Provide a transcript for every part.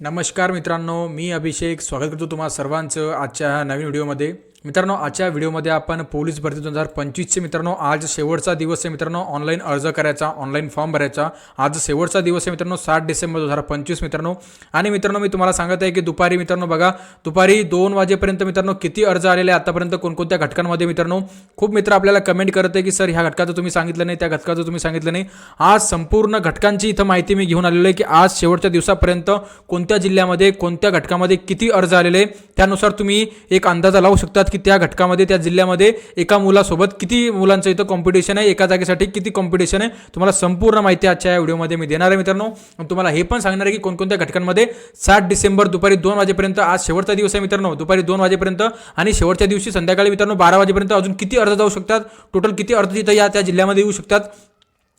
नमस्कार मित्रांनो मी अभिषेक. स्वागत करतो तुम्हा सर्वांचं आजच्या ह्या नवीन व्हिडिओमध्ये. मित्रांनो आजच्या व्हिडिओमध्ये आपण पोलीस भरती दोन हजार पंचवीसचे मित्रांनो आज शेवटचा दिवस आहे मित्रांनो ऑनलाईन अर्ज करायचा ऑनलाईन फॉर्म भरायचा. आज शेवटचा दिवस आहे मित्रांनो सात डिसेंबर दोन हजार पंचवीस मित्रांनो. आणि मित्रांनो मी तुम्हाला सांगत आहे की दुपारी मित्रांनो बघा दुपारी दोन वाजेपर्यंत मित्रांनो किती अर्ज आलेले आहे आतापर्यंत कोणकोणत्या घटकांमध्ये मित्रांनो? खूप मित्र आपल्याला कमेंट करत आहे की सर ह्या घटकाचं तुम्ही सांगितलं नाही त्या घटकाचं तुम्ही सांगितलं नाही. आज संपूर्ण घटकांची इथं माहिती मी घेऊन आलेलो आहे की आज शेवटच्या दिवसापर्यंत कोणत्या जिल्ह्यामध्ये कोणत्या घटकामध्ये किती अर्ज आलेले आहे, त्यानुसार तुम्ही एक अंदाजा लावू शकतात की त्या घटकामध्ये त्या जिल्ह्यामध्ये एका मुलासोबत किती मुलांचं इथं कॉम्पिटिशन आहे एका जागेसाठी किती कॉम्पिटिशन आहे तुम्हाला संपूर्ण माहिती आजच्या या व्हिडिओमध्ये मी देणार आहे मित्रांनो. आणि तुम्हाला हे पण सांगणार आहे की कोणकोणत्या घटकांमध्ये सात डिसेंबर दुपारी दोन वाजेपर्यंत आज शेवटचा दिवस आहे मित्रांनो दुपारी दोन वाजेपर्यंत आणि शेवटच्या दिवशी संध्याकाळी मित्रांनो बारा वाजेपर्यंत अजून किती अर्ज जाऊ शकतात? टोटल किती अर्ज तिथं या त्या जिल्ह्यामध्ये येऊ शकतात?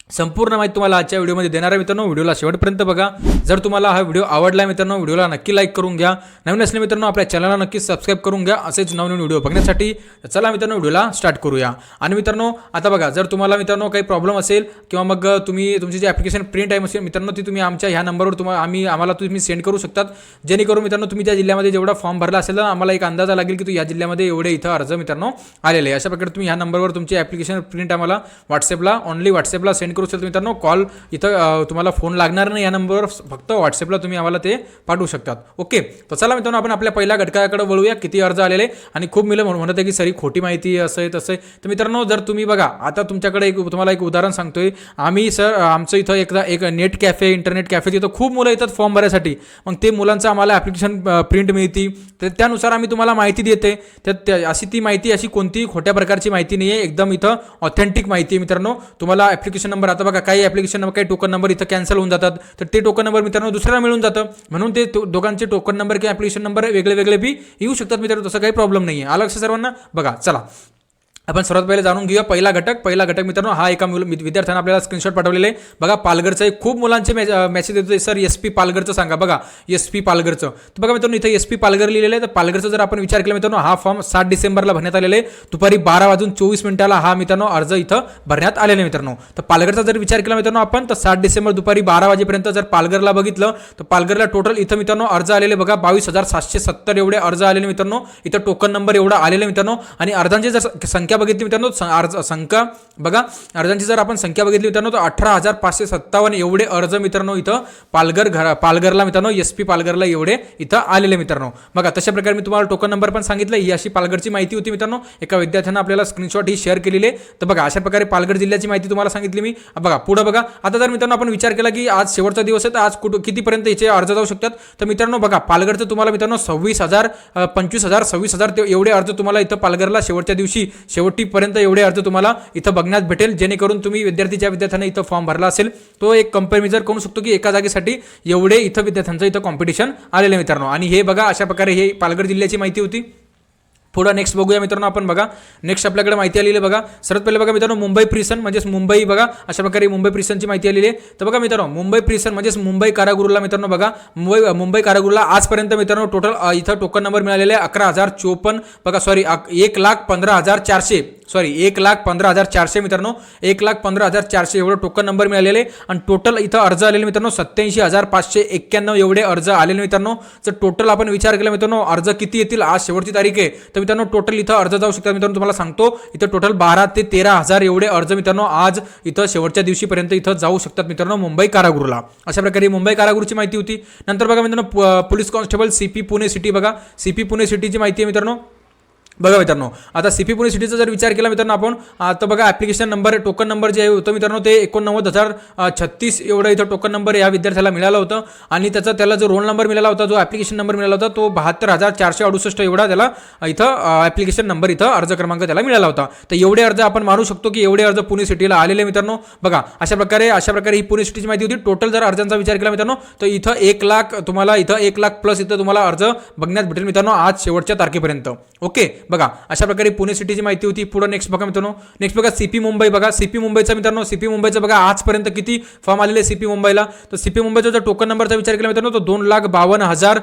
संपूर्ण माहिती तुम्हाला आजच्या व्हिडिओमध्ये देणार आहे मित्रांनो. व्हिडिओला शेवटपर्यंत बघा. जर तुम्हाला हा व्हिडिओ आवडला मित्रांनो व्हिडिओला नक्की लाईक करून घ्या. नवीन असले मित्रांनो आपल्या चॅनलला नक्की सबस्क्राईब करून घ्या. असेच नवनवीन व्हिडिओ बघण्यासाठी चला मित्रांनो व्हिडिओला स्टार्ट करूया. आणि मित्रांनो आता बघा जर तुम्हाला मित्रांनो काही प्रॉब्लेम असेल किंवा मग तुम्ही तुमची जी ॲप्लिकेशन प्रिंट आहे असेल मित्रांनो ती तुम्ही आमच्या ह्या नंबरवर तुम्हाला आम्ही आम्हाला तुम्ही सेंड करू शकतात. जेणेकरून मित्रांनो तुम्ही त्या जिल्ह्यामध्ये जेवढा फॉर्म भरला असेल आम्हाला एक अंदाजा लागेल की तू या जिल्ह्यामध्ये एवढे इथं अर्ज मित्रांनो आलेले आहे. अशा प्रकारे तुम्ही ह्या नंबरवर तुमची ॲप्लिकेशन प्रिंट आम्हाला व्हॉट्सअपला ऑनली व्हॉट्सअपला सेंड करू शकता मित्रांनो कॉल इथं तुम्हाला फोन लागणार नाही या नंबरवर फक्त व्हॉट्सअपला तुम्ही आम्हाला ते पाठवू शकतात. ओके तर चला मित्रांनो आपण आपल्या पहिल्या घटकाकडे वळूया. किती अर्ज आलेले? आणि खूप मिलं म्हणत आहे की सरी खोटी माहिती असं आहे तसं आहे. तर मित्रांनो जर तुम्ही बघा आता तुमच्याकडे एक तुम्हाला एक उदाहरण सांगतोय. आम्ही सर आमचं इथं एकदा एक नेट कॅफे इंटरनेट कॅफे तिथं खूप मुलं येतात फॉर्म भरायसाठी. मग ते मुलांचं आम्हाला ॲप्लिकेशन प्रिंट मिळती. तर त्यानुसार आम्ही तुम्हाला माहिती देते. तर त्या अशी ती माहिती अशी कोणतीही खोट्या प्रकारची माहिती नाही आहे एकदम इथं ऑथेंटिक माहिती आहे मित्रांनो. तुम्हाला ॲप्लिकेशन नंबर आता बघा काही ॲप्लिकेशन नंबर काही टोकन नंबर इथं कॅन्सल होऊन जातात. तर ते टोकन नंबर मित्रांनो दुसऱ्याला मिळून जातं. म्हणून ते तो- दोघांचे टोकन नंबर किंवा ॲप्लिकेशन नंबर वेगळे वेगळे बी येऊ शकतात मित्रांनो तसं काही प्रॉब्लेम नाही आहे आलं लक्षात सर्वांना? बघा चला. आपण सर्वात पहिले जाणून घेऊया पहिला घटक. पहिला घटक मित्रांनो हा एका मुल विद्यार्थ्यांना आपल्याला स्क्रीनशॉट पाठवलेले. आहे बघा पालघरचं एक खूप मुलांचे मेसेज येतो सर एस पी पालघरचं सांगा. बघा एस पी पालघरचं. तर बघा मित्रांनो इथं एस पी पालघर लिहिलेलं आहे. तर पालघरचं जर आपण विचार केला मित्रांनो हा फॉर्म सात डिसेंबरला भरण्यात आलेला आहे. दुपारी बारा वाजून चोवीस मिनिटाला हा मित्रांनो अर्ज इथं भरण्यात आलेला आहे मित्रांनो. तर पालघरचा जर विचार केला मित्रांनो आपण तर सात डिसेंबर दुपारी बारा वाजेपर्यंत जर पालघरला बघितलं तर पालघरला टोटल इथं मित्रांनो अर्ज आलेले बघा बावीस हजार सातशे सत्तर एवढे अर्ज आलेले मित्रांनो. इथं टोकन नंबर एवढा आलेले मित्रांनो. आणि अर्जांची जर संख्या संख्या बघितली मित्रांनो अर्ज संख्या बघा. अर्जांची जर आपण संख्या बघितली मित्रांनो तर अठरा हजार पाचशे सत्तावन्न एवढे अर्ज मित्रांनो इथं पालघर घर पालघरला मित्रांनो एस पी पालघरला एवढे इथं आलेले मित्रांनो. बघा तशा प्रकारे मी तुम्हाला टोकन नंबर पण सांगितलं. ही अशी पालघरची माहिती होती मित्रांनो. एका विद्यार्थ्यांना आपल्याला स्क्रीनशॉट ही शेअर केलेली आहे. तर बघा अशा प्रकारे पालघर जिल्ह्याची माहिती तुम्हाला सांगितली मी. बघा पुढं बघा. आता जर मित्रांनो आपण विचार केला की आज शेवटचा दिवस आहे तर आज कुठं कितीपर्यंत याचे अर्ज जाऊ शकतात? तर मित्रांनो बघा पालघरचं तुम्हाला मित्रांनो सव्वीस हजार पंचवीस हजार सव्वीस हजार ते एवढे अर्ज तुम्हाला इथं पालघरला शेवटच्या दिवशी शेवट शेवटीपर्यंत एवढे अर्ज तुम्हाला इथं बघण्यात भेटेल. जेणेकरून तुम्ही विद्यार्थी ज्या विद्यार्थ्यांना इथं फॉर्म भरला असेल तो एक कंपॅरिझन करू शकतो की एका जागेसाठी एवढे इथं विद्यार्थ्यांचं इथं कॉम्पिटिशन आलेलं मित्रांनो. आणि हे बघा अशा प्रकारे हे पालघर जिल्ह्याची माहिती होती. पुढं नेक्स्ट बघूया मित्रांनो आपण बघा. नेक्स्ट आपल्याकडे माहिती आलेली बघा. सर्वात पहिले बघा मित्रांनो मुंबई प्रिसन म्हणजेच मुंबई बघा. अशा प्रकारे मुंबई प्रिसनची माहिती आलेली आहे. तर बघा मित्रांनो मुंबई प्रिसन म्हणजेच मुंबई कारागृहला मित्रांनो बघा. मुंबई मुंबई कारागृहला आजपर्यंत मित्रांनो टोटल इथं टोकन नंबर मिळालेले आहे अकरा हजार चोपन्न. बघा सॉरी एक लाख पंधरा हजार चारशे. सॉरी एक लाख पंधरा हजार चारशे मित्रांनो. एक लाख पंधरा हजार चारशे एवढं टोकन नंबर मिळालेले. आणि टोटल इथं अर्ज आलेले मित्रांनो सत्याऐंशी हजार पाचशे एक्क्याण्णव एवढे अर्ज आलेले मित्रांनो. जर टोटल आपण विचार केला मित्रांनो अर्ज किती येतील आज शेवटची तारीख आहे. तर मित्रांनो टोटल इथं अर्ज जाऊ शकतात मित्रांनो तुम्हाला सांगतो. इथं टोटल बारा ते तेरा हजार एवढे अर्ज मित्रांनो आज इथं शेवटच्या दिवशीपर्यंत इथं जाऊ शकतात मित्रांनो मुंबई कारागृहला. अशा प्रकारे मुंबई कारागृहची माहिती होती. नंतर बघा मित्रांनो police constable C P Pune city बघा. सी पी पुणे सिटीची माहिती आहे मित्रांनो. बघा मित्रांनो आता सी पी पुणे सिटीचा जर विचार केला मित्रांनो आपण आता बघा ॲप्लिकेशन नंबर टोकन नंबर जे होतं मित्रांनो ते एकोणनव्वद हजार छत्तीस एवढं इथं टोकन नंबर या विद्यार्थ्याला मिळालं होतं. आणि त्याचा त्याला जो रोल नंबर मिळाला होता जो ॲप्लिकेशन नंबर मिळाला होता तो बहात्तर हजार चारशे अडुसष्ट एवढा त्याला इथं ॲप्लिकेशन नंबर इथं अर्ज क्रमांक त्याला मिळाला होता. तर एवढे अर्ज आपण मानू शकतो की एवढे अर्ज पुणे सिटीला आलेले मित्रांनो. बघा अशा प्रकारे अशा प्रकारे ही पुणे सिटीची माहिती होती. टोटल जर अर्जांचा विचार केला मित्रांनो तर इथं एक लाख तुम्हाला इथं एक लाख प्लस इथं तुम्हाला अर्ज बघण्यात भेटेल मित्रांनो आज शेवटच्या तारखेपर्यंत. ओके बघा अशा प्रकारे पुणे सिटीची माहिती होती. पुढे नेक्स्ट बघा मित्रांनो. नेक्स्ट बघा सीपी मुंबई बघा. सीपी मुंबईचा मित्रांनो सीपी मुंबईचं बघा आजपर्यंत किती फॉर्म आलेले सीपी मुंबईला तर सीपी मुंबईचा जर टोकन नंबरचा विचार केला मित्रांनो तो दोन लाख बावन्न हजार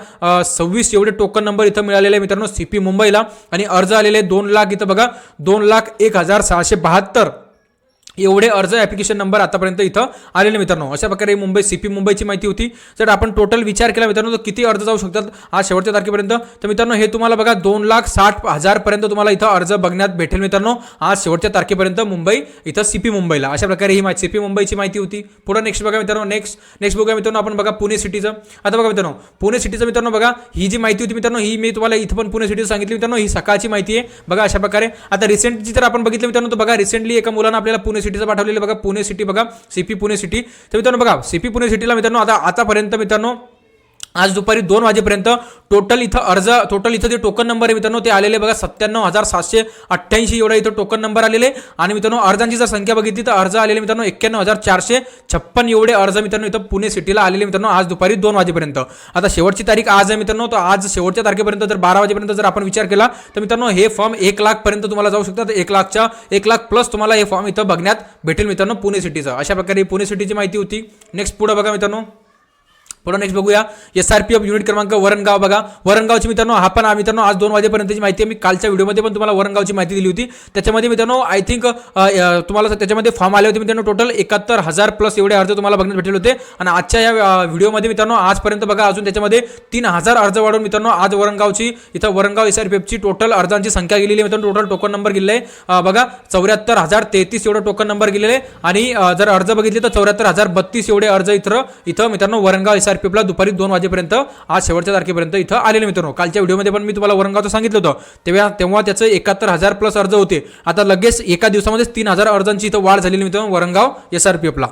सव्वीस एवढे टोकन नंबर इथं मिळालेले आहे मित्रांनो सीपी मुंबईला आणि अर्ज आलेले दोन लाख इथं बघा दोन लाख एक हजार सहाशे बहात्तर. एवढे अर्ज ॲप्लिकेशन नंबर आतापर्यंत इथं आलेले मित्रांनो. अशा प्रकारे मुंबई सी पी मुंबईची माहिती होती. जर आपण टोटल विचार केला मित्रांनो तर किती अर्ज जाऊ शकतात आज शेवटच्या तारखेपर्यंत? तर मित्रांनो हे तुम्हाला बघा दोन लाख साठ हजारपर्यंत तुम्हाला इथं अर्ज बघण्यात भेटेल मित्रांनो. आज शेवटच्या तारखेपर्यंत मुंबई इथं सी पी मुंबईला. अशा प्रकारे ही माहिती सी पी मुंबईची माहिती होती. पुढे नेक्स्ट बघा मित्रांनो नेक्स्ट नेक्स्ट बघा मित्रांनो आपण बघा पुणे सिटीचं आता बघा मित्रांनो पुणे सिटीचं मित्रांनो बघा ही जी माहिती होती मित्रांनो ही मी तुम्हाला इथं पण पुणे सिटीचं सांगितली मित्रांनो ही सकाळची माहिती आहे. बघा अशा प्रकारे. आता रिसेंटची जर आपण बघितलं मित्रांनो तर बघा रिसेंटली एका मुलानं आपल्याला पुणे सिटीचं पाठवलेलं बघा पुणे सिटी बघा सीपी पुणे सिटी. तर मित्रांनो बघा सीपी पुणे सिटीला मित्रांनो आता आतापर्यंत मित्रांनो आज दुपारी दोन वाजेपर्यंत टोटल इथं अर्ज टोटल इथं जे टोकन नंबर आहे मित्रांनो ते आलेले बघा सत्त्याण्णव हजार सातशे अठ्ठ्याऐंशी एवढा इथं टोकन नंबर आलेले. आणि मित्रांनो अर्जांची जर संख्या बघितली तर अर्ज आलेले मित्रांनो एक्क्याण्णव हजार चारशे छप्पन एवढे अर्ज मित्रांनो इथं पुणे सिटीला आलेले मित्रांनो आज दुपारी दोन वाजेपर्यंत. आता शेवटची तारीख आज आहे मित्रांनो तर आज शेवटच्या तारखेपर्यंत जर बारा वाजेपर्यंत जर आपण विचार केला तर मित्रांनो हे फॉर्म एक लाखपर्यंत तुम्हाला जाऊ शकतात एक लाखच्या एक लाख प्लस तुम्हाला हे फॉर्म इथं बघण्यात भेटेल मित्रांनो पुणे सिटीचं. अशा प्रकारे पुणे सिटीची माहिती होती. नेक्स्ट पुढं बघा मित्रांनो. पुढे नेक्स्ट बघूया. S R P F unit क्रमांक वरणगाव बघा. वरणगावची मित्रांनो हा पण मित्रांनो आज दोन वाजेपर्यंतची माहिती मी कालच्या व्हिडिओमध्ये पण तुम्हाला वरणगावची माहिती दिली होती. त्याच्यामध्ये मित्रांनो आय थिंक तुम्हाला त्याच्यामध्ये फॉर्म आले होते मित्रांनो टोटल एकाहत्तर हजार प्लस एवढे अर्ज तुम्हाला बघण्यात भेटले होते. आणि आजच्या या व्हिडिओमध्ये मित्रांनो आजपर्यंत बघा अजून त्याच्यामध्ये तीन हजार अर्ज वाढून मित्रांनो आज वरणगावची इथं वरणगाव एस आर पी एफची टोटल अर्जांची संख्या गेलेली आहे. मित्रांनो टोटल टोकन नंबर गेलेला आहे. बघा चौऱ्याहत्तर हजार तेहतीस एवढं टोकन नंबर गेलेले आणि जर अर्ज बघितले तर चौऱ्याहत्तर हजार बत्तीस एवढे अर्ज इथं इथं मित्रांनो वरणगाव एस आर पी एफला दुपारी दोन वाजेपर्यंत आज शेवटच्या तारखेपर्यंत इथं आलेले मित्रांनो. कालच्या व्हिडिओमध्ये पण मी तुम्हाला वरणगावचं सांगितलं होतं. तेव्हा तेव्हा त्याचं एकाहत्तर हजार प्लस अर्ज होते. आता लगेच एका दिवसामध्येच तीन हजार अर्जांची इथं वाढ झालेली मित्रांनो वरणगाव एस आर पी एफला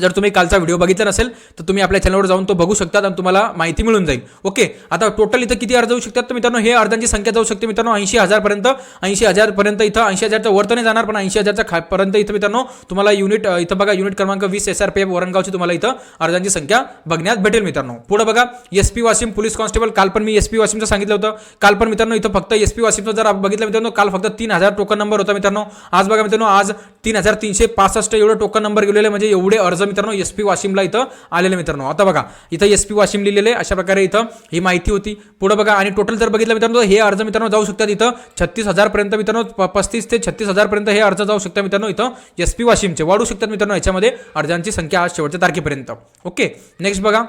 जर तुम्ही कालचा व्हिडिओ बघितला नसेल तर तुम्ही आपल्या चॅनलवर जाऊन तो बघू शकतात आणि तुम्हाला माहिती मिळून जाईल. ओके आता टोटल इथं किती अर्ज होऊ शकतात? तर मित्रांनो हे अर्जांची संख्या जाऊ शकते मित्रांनो ऐंशी हजारपर्यंत ऐंशी हजारपर्यंत इथं ऐंशी हजारच्या वर तर नाही जाणार पण ऐंशी हजारच्या खापर्यंत इथं मित्रांनो तुम्हाला युनिट इथं बघा युनिट क्रमांक वीस एस आर पी एफ वरणगावची तुम्हाला इथं अर्जांची संख्या बघण्यात भेटेल मित्रांनो. पुढे बघा S P Washim police constable काल पण मी एस पी वाशिमचं सांगितलं होतं. काल पण मित्रांनो इथं फक्त एस पी वाशिमचं जर बघितलं मित्रांनो काल फक्त तीन हजार टोकन नंबर होता मित्रांनो. आज बघा मित्रांनो आज तीन हजार तीनशे पासष्ट एवढं टोकन नंबर गेलेले म्हणजे एवढे अर्ज मित्रांनो एस पी वाशिमला इथं आलेले मित्रांनो. आता बघा इथं एस पी वाशिम लिहिलेले अशा प्रकारे इथं ही माहिती होती. पुढे बघा आणि टोटल जर बघितलं मित्रांनो हे अर्ज मित्रांनो जाऊ शकतात इथं. छत्तीस हजारपर्यंत मित्रांनो पस्तीस ते छत्तीस हजारपर्यंत हे अर्ज जाऊ शकतात मित्रांनो इथं एस पी वाशिमचे. वाढू शकतात मित्रांनो याच्यामध्ये अर्जांची संख्या आज शेवटच्या तारखेपर्यंत. ओके नेक्स्ट बघा.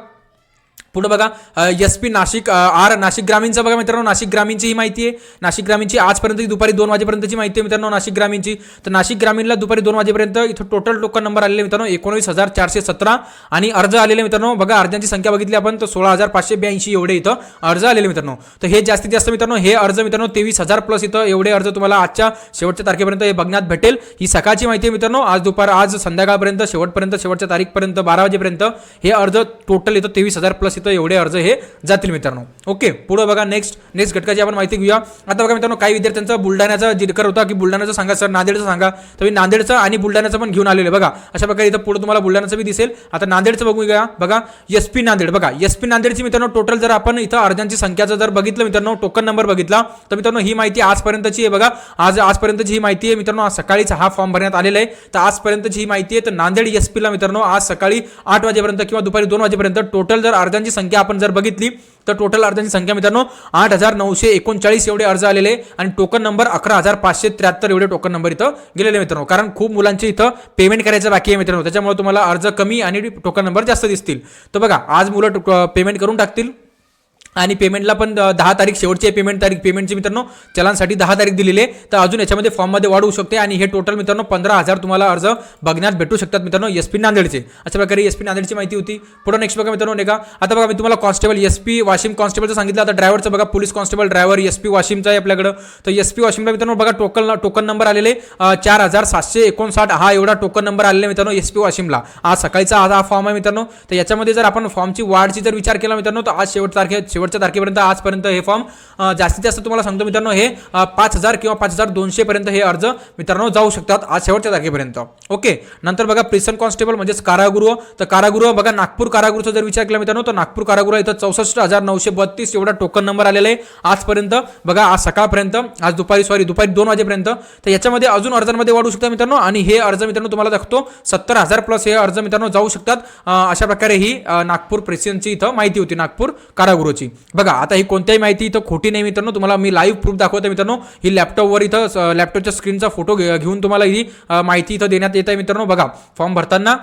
पुढे बघा S P Nashik R Nashik ग्रामीणचं बघा मित्रांनो नाशिक ग्रामीणची ही माहिती आहे. नाशिक ग्रामीणची आजपर्यंत दुपारी दोन वाजेपर्यंतची माहिती आहे मित्रांनो नाशिक ग्रामीणची. तर नाशिक ग्रामीणला दुपारी दोन वाजेपर्यंत इथं टोटल टोकन नंबर आलेले मित्रांनो एकोणीस हजार चारशे सतरा आणि अर्ज आलेले मित्रांनो बघा अर्जांची संख्या बघितली आपण तर सोळा हजार पाचशे ब्याऐंशी एवढे इथं अर्ज आलेले मित्रांनो. तर हे जास्तीत जास्त मित्रांनो हे अर्ज मित्रांनो तेवीस हजार प्लस इथं एवढे अर्ज तुम्हाला आजच्या शेवटच्या तारखेपर्यंत हे बघण्यात भेटेल. ही सकाळची माहिती आहे मित्रांनो आज दुपार आज संध्याकाळपर्यंत शेवटपर्यंत शेवटच्या तारीखपर्यंत बारा वाजेपर्यंत हे अर्ज टोटल इथं तेवीस हजार प्लस इथं एवढे अर्ज हे जातील मित्रांनो. ओके पुढे बघा नेक्स्ट नेक्स्ट घटकाची आपण माहिती घेऊया. आता बघा मित्रांनो काही विद्यार्थ्यांचा बुलढाण्याचा जिकर होता की बुलढाण्याचं सांगा सर नांदेडचं सांगा. तर मी नांदेडचं आणि बुलढाण्याचं पण घेऊन आलेलं बघा अशा प्रकारे इथं पुढे तुम्हाला बुलढाण्याचं बी दिसेल. आता नांदेडचं बघूया बघा एस पी नांदेड. बघा एस पी नांदेडची मित्रांनो टोटल जर आपण इथं अर्जांची संख्याचं जर बघितलं मित्रांनो टोकन नंबर बघितला तर मित्रांनो ही माहिती आजपर्यंतची आहे. बघा आज आजपर्यंतची ही माहिती आहे. मित्रांनो आज सकाळीच हा फॉर्म भरण्यात आलेला आहे. तर आजपर्यंतची ही माहिती आहे. तर नांदेड एस पीला मित्रांनो आज सकाळी आठ वाजेपर्यंत किंवा दुपारी दोन वाजेपर्यंत टोटल जर अर्जांची संख्या आपण जर बघितली तर टोटल अर्जांची संख्या मित्रांनो आठ हजार नऊशे एकोणचाळीस एवढे अर्ज आलेले आणि टोकन नंबर अकरा हजार पाचशे त्र्याहत्तर एवढे टोकन नंबर इथं गेलेले मित्रांनो. कारण खूप मुलांचे इथं पेमेंट करायचं बाकी आहे मित्रांनो. त्याच्यामुळे तुम्हाला अर्ज कमी आणि टोकन नंबर जास्त दिसतील. तर बघा आज मुलं पेमेंट करून टाकतील. आणि पेमेंटला पण दहा तारीख शेवटची आहे पेमेंट तारीख. पेमेंटची मित्रांनो चलांसाठी दहा तारीख दिलेली आहे. तर अजून याच्यामध्ये फॉर्ममध्ये वाढ होऊ शकते आणि हे टोटल मित्रांनो पंधरा हजार तुम्हाला अर्ज बघण्यात भेटू शकतात मित्रांनो एस पी नांदेडचे. अशा प्रकारे एस पी नांदेडची माहिती होती. पुढे नेक्स्ट बघा मित्रांनो नाही का आता बघा मी तुम्हाला कॉन्स्टेबल एस पी वाशिम कॉन्स्टेबलचं सांगितलं. आता ड्रायव्हरचं बघा police constable driver S P वाशिमचा आहे आपल्याकडं. तर एस पी वाशिमला मित्रांनो बघा टोकन टोकन नंबर आलेले चार हजार सातशे एकोणसाठ. हा एवढा टोकन नंबर आलेला मित्रांनो एस पी वाशिमला आज सकाळचा आज हा फॉर्म आहे मित्रांनो. तर याच्यामध्ये जर आपण फॉर्मची वाढची जर विचार केला मित्रांनो तर आज शेवट तारखे शेवटच्या तारखेपर्यंत आजपर्यंत हे फॉर्म जास्तीत जास्त तुम्हाला सांगतो मित्रांनो हे पाच हजार किंवा पाच हजार दोनशेपर्यंत हे अर्ज मित्रांनो जाऊ शकतात आज शेवटच्या तारखेपर्यंत. ओके नंतर बघा प्रिसन कॉन्स्टेबल म्हणजेच कारागृह. तर कारागृह बघा नागपूर कारागृहचा जर विचार केला मित्रांनो तर नागपूर कारागृह इथं चौसष्ट हजार नऊशे बत्तीस एवढा टोकन नंबर आलेला आहे. आजपर्यंत बघा आज सकाळपर्यंत आज दुपारी सॉरी दुपारी दोन वाजेपर्यंत तर याच्यामध्ये अजून अर्जांमध्ये वाढू शकतात मित्रांनो आणि हे अर्ज मित्रांनो तुम्हाला दाखवतो सत्तर हजार प्लस हे अर्ज मित्रांनो जाऊ शकतात. अशा प्रकारे ही नागपूर प्रेसिडेंटची इथं माहिती होती नागपूर कारागृहची. बघा आता ही कोणत्याही माहिती इथं खोटी नाही मित्रांनो तुम्हाला मी लाईव्ह प्रूफ दाखवतो मित्रांनो. ही लॅपटॉपवर इथं लॅपटॉपच्या स्क्रीनचा फोटो घे- घेऊन तुम्हाला ही माहिती इथं देण्यात येत आहे मित्रांनो. बघा फॉर्म भरताना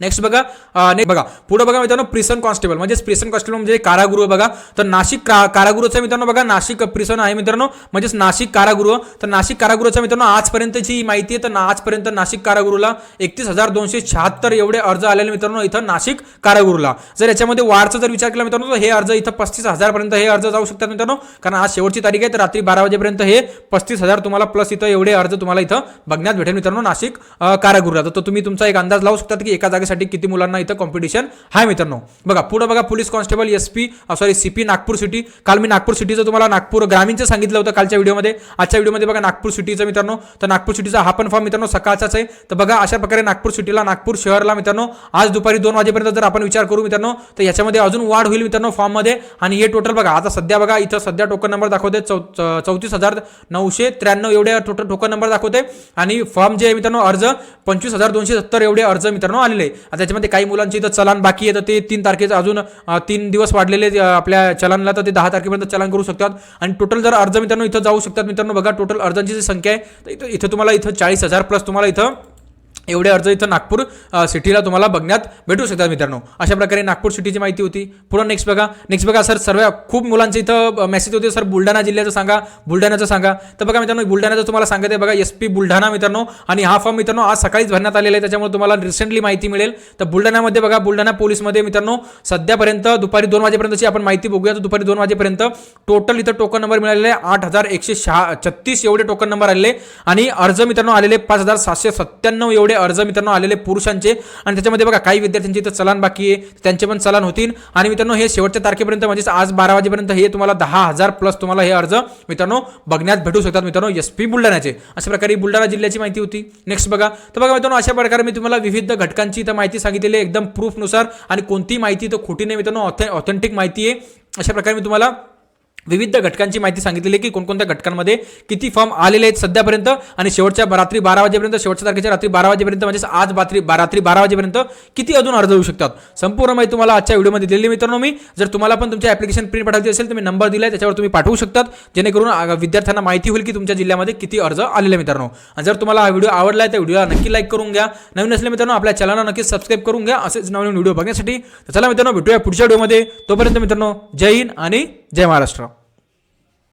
नेक्स्ट बघा नेक्स्ट बघा पुढे बघा मित्रांनो प्रिसन कॉन्स्टेबल म्हणजे प्रिसन कॉन्स्टेबल म्हणजे कारागृह बघा. तर नाशिक का- कारागृहाचं मित्रांनो बघा नाशिक प्रिसन आहे मित्रांनो. म्हणजेच नाशिक कारागृह. तर नाशिक कारागृहाचं मित्रांनो आजपर्यंतची ही माहिती आहे तर आजपर्यंत नाशिक कारागृहला एकतीस हजार दोनशे शहात्तर एवढे अर्ज आलेले मित्रांनो इथं नाशिक कारागृहला. जर याच्यामध्ये वाढचा जर विचार केला मित्रांनो तर हे अर्ज इथं पस्तीस हजारपर्यंत हे अर्ज जाऊ शकतात मित्रांनो. कारण आज शेवटची तारीख आहे तर रात्री बारा वाजेपर्यंत हे पस्तीस हजार तुम्हाला प्लस इथं एवढे अर्ज तुम्हाला इथं बघण्यात भेटेल मित्रांनो नाशिक कारागृहला. तर तुम्ही तुमचा एक अंदाज लावू शकतात की एका जागेसाठी किती मुलांना इथं कॉम्पिटिशन आहे मित्रांनो. बघा पुढे बघा police constable S P sorry C P Nagpur city काल मी नागपूर सिटीचं तुम्हाला नागपूर ग्रामीणचं सांगितलं होतं कालच्या व्हिडिओमध्ये आजच्या व्हिडिओमध्ये बघा नागपूर सिटीचं मित्रांनो. तर नागपूर सिटीचा हा पण फॉर्म मित्रांनो सकाळचाच आहे. तर बघा अशा प्रकारे नागपूर सिटीला नागपूर शहरला मित्रांनो आज दुपारी दोन वाजेपर्यंत जर आपण विचार करू मित्रांनो तर याच्यामध्ये अजून वाढ होईल मित्रांनो फॉर्ममध्ये आणि हे टोटल बघा आता सध्या बघा इथं सध्या टोकन नंबर दाखवते चौ चौतीस हजार नऊशे त्र्याण्णव एवढे टोटल टोकन नंबर दाखवते. आणि फॉर्म जे आहे मित्रांनो अर्ज पंचवीस हजार दोनशे सत्तर एवढे अर्ज मित्रांनो आलेले. आता त्याच्यामध्ये काही मुलांची इथं चलान बाकी आहे तर ते तीन तारखेचं अजून तीन दिवस वाढलेले आपल्या चलानला तर ते दहा तारखेपर्यंत चलान करू शकतात. आणि टोटल जर अर्ज मित्रांनो इथं जाऊ शकतात मित्रांनो बघा टोटल अर्जांची जी संख्या आहे तर इथं इथं तुम्हाला इथं चाळीस हजार प्लस तुम्हाला इथं एवढे अर्ज इथं नागपूर सिटीला तुम्हाला बघण्यात भेटू शकतात मित्रांनो. अशा प्रकारे नागपूर सिटीची माहिती होती. पुढं नेक्स्ट बघा. नेक्स्ट बघा सर सर्व खूप मुलांचे इथं मेसेज होते. सर बुलढाणा जिल्ह्याचं सांगा. बुलढाण्याचं सांगा. तर बघा मित्रांनो बुलढाण्याचं तुम्हाला सांगत आहे. बघा एस पी बुलढाणा मित्रांनो आणि हा फॉर्म मित्रांनो आज सकाळीच भरण्यात आलेला आहे. त्याच्यामुळे तुम्हाला रिसेंटली माहिती मिळेल. तर बुलढाण्यामध्ये बघा बुलढाणा पोलीसमध्ये मित्रांनो सध्यापर्यंत दुपारी दोन वाजेपर्यंतची आपण माहिती बघूया. तर दुपारी दोन वाजेपर्यंत टोटल इथं टोकन नंबर मिळालेले आठ हजार एकशे शहा छत्तीस एवढे टोकन नंबर आलेले आणि अर्ज मित्रांनो आलेले पाच हजार सातशे सत्त्याण्णव एवढे अर्ज मित्रांनो आलेले पुरुषांचे. आणि त्याच्यामध्ये बघा काही विद्यार्थ्यांचे इथं चलान बाकी आहे. त्यांचे पण चलान होतील. आणि मित्रांनो हे शेवटच्या तारखेपर्यंत म्हणजेच आज बारा वाजेपर्यंत हे तुम्हाला दहा हजार प्लस तुम्हाला हे अर्ज मित्रांनो बघण्यात भेटू शकतात मित्रांनो एस पी बुलढाण्याचे. अशा प्रकारे बुलढाणा जिल्ह्याची माहिती होती. नेक्स्ट बघा. तर बघा मित्रांनो अशा प्रकारे मी तुम्हाला विविध घटकांची इथं माहिती सांगितलेली आहे. एकदम प्रूफनुसार आणि कोणतीही माहिती तर खोटी नाही मित्रांनो ऑथेंटिक माहिती आहे. अशा प्रकारे मी तुम्हाला विविध घटकांची माहिती सांगितलेली आहे की कोणकोणत्या घटकांमध्ये किती फॉर्म आलेले आहेत सध्यापर्यंत आणि शेवटच्या रात्री बारा वाजेपर्यंत शेवटच्या तारखेच्या रात्री बारा वाजेपर्यंत म्हणजे आज रात्री रात्री बारा वाजेपर्यंत किती अजून अर्ज होऊ शकतात? संपूर्ण माहिती तुम्हाला आजच्या व्हिडिओमध्ये दिलेली मित्रांनो मी. जर तुम्हाला पण तुमच्या ॲप्लिकेशन प्रिंट पाठवायची असेल तर मी नंबर दिला आहे त्याच्यावर तुम्ही पाठवू शकतात. जेणेकरून विद्यार्थ्यांना माहिती होईल की तुमच्या जिल्ह्यामध्ये किती अर्ज आलेले मित्रांनो. आणि जर तुम्हाला हा व्हिडिओ आवडला आहे तर व्हिडिओला नक्की लाईक करून घ्या. नवीन असले मित्रांनो आपल्या चॅनलला नक्की सबस्क्राईब करून घ्या. असेच नवीन व्हिडिओ बघण्यासाठी. तर चला मित्रांनो भेटूया पुढच्या व्हिडिओमध्ये. तोपर्यंत मित्रांनो जय हिंद आणि जय महाराष्ट्र.